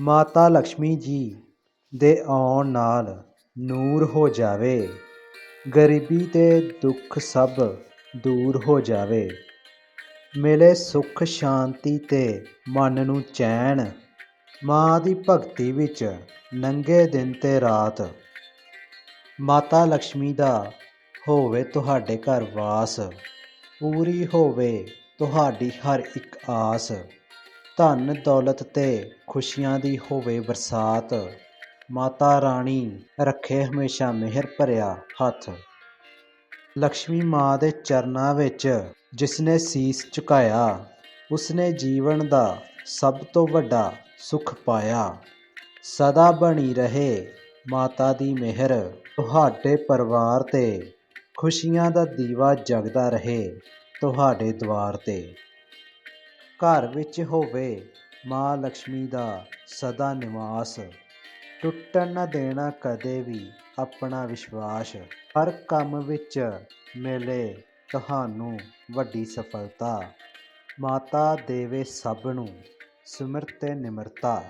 ਮਾਤਾ ਲక్ష్ਮੀ ਜੀ ਦੇ ਆਉਣ ਨਾਲ ਨੂਰ ਹੋ ਜਾਵੇ। ਗਰੀਬੀ ਤੇ ਦੁੱਖ ਸਭ ਦੂਰ ਹੋ ਜਾਵੇ। ਮਿਲੇ ਸੁਖ ਸ਼ਾਂਤੀ ਤੇ ਮਨ ਨੂੰ ਚੈਨ। ਮਾਂ ਦੀ ਭਗਤੀ ਵਿੱਚ ਨੰਗੇ ਦਿਨ ਤੇ ਰਾਤ। ਮਾਤਾ ਲక్ష్ਮੀ ਦਾ ਹੋਵੇ ਤੁਹਾਡੇ ਘਰ ਵਾਸ। ਪੂਰੀ ਹੋਵੇ ਤੁਹਾਡੀ ਹਰ ਇੱਕ ਆਸ। ਧਨ ਦੌਲਤ ਤੇ ਖੁਸ਼ੀਆਂ ਦੀ ਹੋਵੇ ਬਰਸਾਤ। ਮਾਤਾ ਰਾਣੀ, ਰੱਖੇ ਹਮੇਸ਼ਾ ਮਿਹਰ ਭਰਿਆ ਹੱਥ। ਲక్ష్ਮੀ ਮਾਂ ਦੇ ਚਰਨਾਂ ਵਿੱਚ ਜਿਸਨੇ ਸੀਸ ਝੁਕਾਇਆ, ਉਸਨੇ ਜੀਵਨ ਦਾ ਸਭ ਤੋਂ ਵੱਡਾ ਸੁਖ ਪਾਇਆ। ਸਦਾ ਬਣੀ ਰਹੇ ਮਾਤਾ ਦੀ ਮਿਹਰ, ਤੁਹਾਡੇ ਪਰਿਵਾਰ ਤੇ। ਖੁਸ਼ੀਆਂ ਦਾ ਦੀਵਾ ਜਗਦਾ ਰਹੇ ਤੁਹਾਡੇ ਦੁਆਰ ਤੇ। ਘਰ ਵਿੱਚ ਹੋਵੇ, ਮਾਂ ਲక్ష్ਮੀ ਦਾ ਸਦਾ ਨਿਵਾਸ। ਟੁੱਟਣ ਨਾ ਦੇਣਾ ਕਦੇ ਵੀ ਆਪਣਾ ਵਿਸ਼ਵਾਸ। ਹਰ ਕੰਮ ਵਿੱਚ ਮਿਲੇ ਤੁਹਾਨੂੰ ਵੱਡੀ ਸਫਲਤਾ। ਮਾਤਾ ਦੇਵੇ ਸਭ ਨੂੰ ਸਿਮਰ ਨਿਮਰਤਾ।